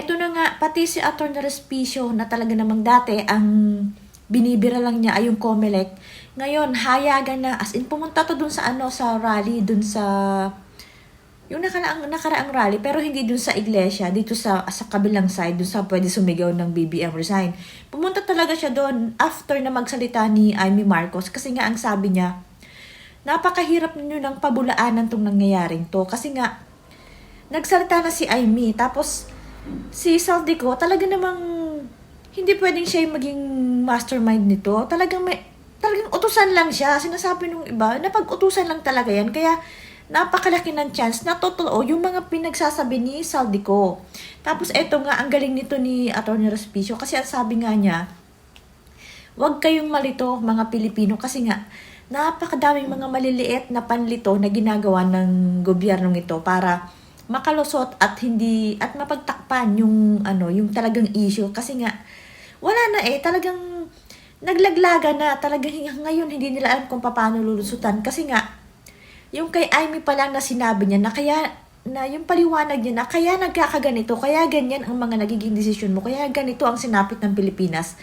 Ito na nga, pati si Atty. Respicio na talaga namang dati ang binibira lang niya ay yung Comelec. Ngayon, hayagan na, as in pumunta to dun sa ano, sa rally, dun sa yung nakaraang, nakaraang rally, pero hindi dun sa iglesia, dito sa, sa kabilang side, dun sa pwede sumigaw ng BBM resign. Pumunta talaga siya doon after na magsalita ni Amy Marcos kasi nga ang sabi niya, napakahirap ninyo ng pabulaanan tong nangyayaring to. Kasi nga, nagsalita na si Amy, tapos si Saldico, talaga namang hindi pwedeng siya yung maging mastermind nito. Talagang may, talagang utusan lang siya. Sinasabi nung iba, napag-utusan lang talaga yan. Kaya, napakalaki ng chance na totoo yung mga pinagsasabi ni Saldico. Tapos eto nga, ang galing nito ni Atty. Respicio kasi ang sabi nga niya, huwag kayong malito mga Pilipino kasi nga, napakadaming mga maliliit na panlito na ginagawa ng gobyernong ito para makalusot at hindi at mapagtakpan yung ano yung talagang issue kasi nga wala na eh talagang naglaglaga na talagang ngayon hindi nila alam kung paano lulusutan kasi nga yung kay Amy pa lang na sinabi niya na kaya na yung paliwanag niya na kaya nagkakaganito, kaya ganyan ang mga nagiging desisyon mo, kaya ganito ang sinapit ng Pilipinas.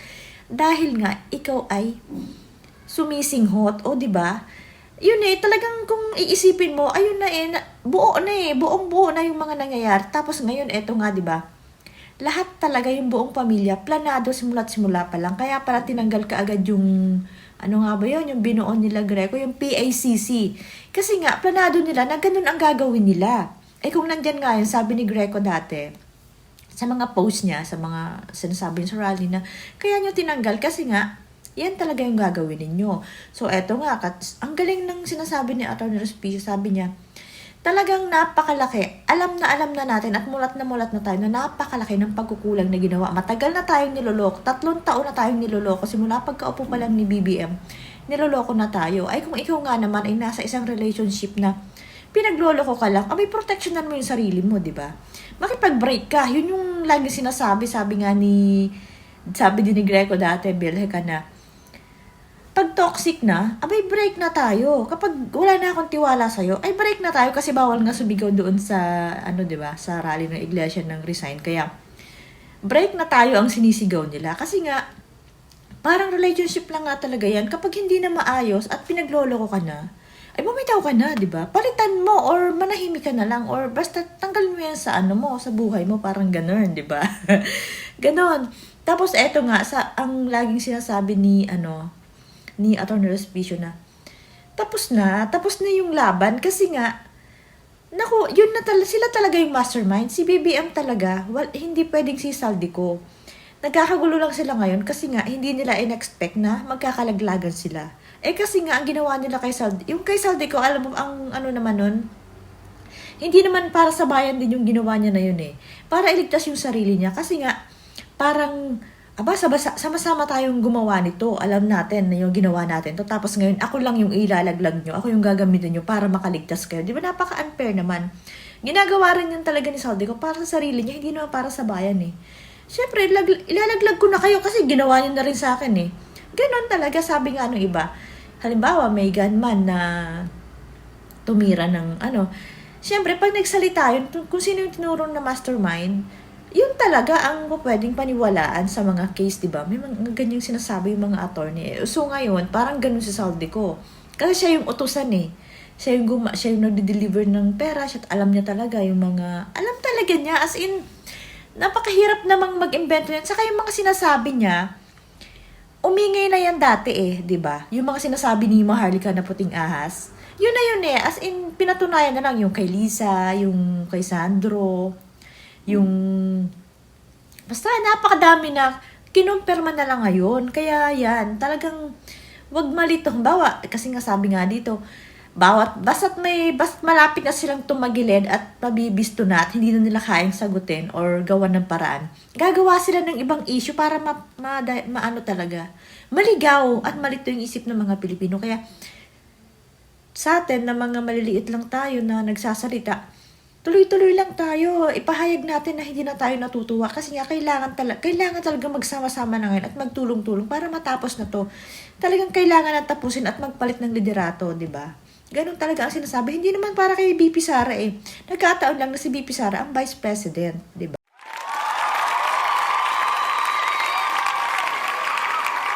Dahil nga, ikaw ay sumisinghot, o di ba? Yun eh, talagang kung iisipin mo, ayun na eh, na, buo na eh, buong buo na yung mga nangyayari. Tapos ngayon, eto nga, di ba? Lahat talaga yung buong pamilya, planado simula't simula pa lang. Kaya para tinanggal ka agad yung ano nga ba yun, yung binuon nila Greco, yung PACC. Kasi nga, planado nila na ganun ang gagawin nila. Eh kung nandyan nga yun, sabi ni Greco dati, sa mga post niya, sa mga sinasabi niya sa rally na, kaya nyo tinanggal kasi nga, yan talaga yung gagawin ninyo. So, eto nga, kat, ang galing ng sinasabi ni Atty. Respicio, sabi niya, talagang napakalaki. Alam na alam na natin at mulat na mulat na tayo na napakalaki ng pagkukulang na ginawa. Matagal na tayong niloloko. Tatlong taon na tayong niloloko. Simula pagkaupo pa lang ni BBM, niloloko na tayo. Ay kung ikaw nga naman ay nasa isang relationship na pinagloloko ka lang, abay protectionan mo yung sarili mo, di ba? Makipag-break ka. Yun yung lagi sinasabi, sabi nga ni, sabi din ni Greco dati, Bilhe ka na, pag toxic na, abay break na tayo. Kapag wala na akong tiwala sa'yo, ay break na tayo kasi bawal nga sumigaw doon sa, ano 'di ba sa rally ng iglesia ng resign. Kaya, break na tayo ang sinisigaw nila. Kasi nga, parang relationship lang nga talaga yan. Kapag hindi na maayos at pinagloloko ka na, ay bumitaw ka na, di ba? Palitan mo or manahimik ka na lang or basta tanggalin mo yan sa ano mo, sa buhay mo, parang ganun, di ba? ganon. Tapos eto nga, sa, ang laging sinasabi ni, ano, ni Atty. Respicio na, tapos na, tapos na yung laban kasi nga, naku, yun na talaga, sila talaga yung mastermind. Si BBM talaga, well, hindi pwedeng si Saldico. Nagkakagulo lang sila ngayon kasi nga, hindi nila in-expect na magkakalaglagan sila. Eh kasi nga, ang ginawa nila kay Saldico, yung kay Saldico, alam mo, ang ano naman nun, hindi naman para sa bayan din yung ginawa niya na yun eh. Para iligtas yung sarili niya. Kasi nga, parang, aba, sama-sama tayong gumawa nito. Alam natin na yung ginawa natin to. Tapos ngayon, ako lang yung ilalaglag nyo. Ako yung gagamitin nyo para makaligtas kayo. Di ba napaka-unfair naman? Ginagawa rin yun talaga ni Saldico para sa sarili niya, hindi naman para sa bayan eh. Siyempre, lag- ilalaglag ko na kayo kasi ginawa niyo na rin sa akin eh. Ganon talaga, sabi nga nung iba. Halimbawa, may gunman na tumira ng ano. Siyempre, pag nagsalita yun, kung sino yung tinuro na mastermind, yun talaga ang pwedeng paniwalaan sa mga case, di ba? May mga ganyang sinasabi yung mga attorney. So ngayon, parang ganun si Saldico. Kasi siya yung utusan eh. Siya yung, guma- siya yung nagde-deliver ng pera, siya alam niya talaga yung mga, alam talaga niya, as in, napakahirap namang mag-invento yan. Saka yung mga sinasabi niya, umingay na yan dati eh, di ba? Yung mga sinasabi ni Maharlika na puting ahas, yun na yun eh. As in, pinatunayan na lang yung kay Lisa, yung kay Sandro, yung... Basta napakadami na kinumpirma na lang ngayon. Kaya yan, talagang wag malito. Bawa, kasi nga sabi nga dito, bawat, basta't may, basta't malapit na silang tumagilid at mabibisto na at hindi na nila kayang sagutin or gawan ng paraan, gagawa sila ng ibang issue para ma, ma, maano talaga, maligaw at malito yung isip ng mga Pilipino. Kaya, sa atin na mga maliliit lang tayo na nagsasalita, tuloy-tuloy lang tayo. Ipahayag natin na hindi na tayo natutuwa kasi nga kailangan, tala- kailangan talaga magsama-sama na ngayon at magtulong-tulong para matapos na to. Talagang kailangan na tapusin at magpalit ng liderato, di ba? Ganun talaga ang sinasabi. Hindi naman para kay BP Sara eh. Nagkataon lang na si BP Sara ang vice president, di ba?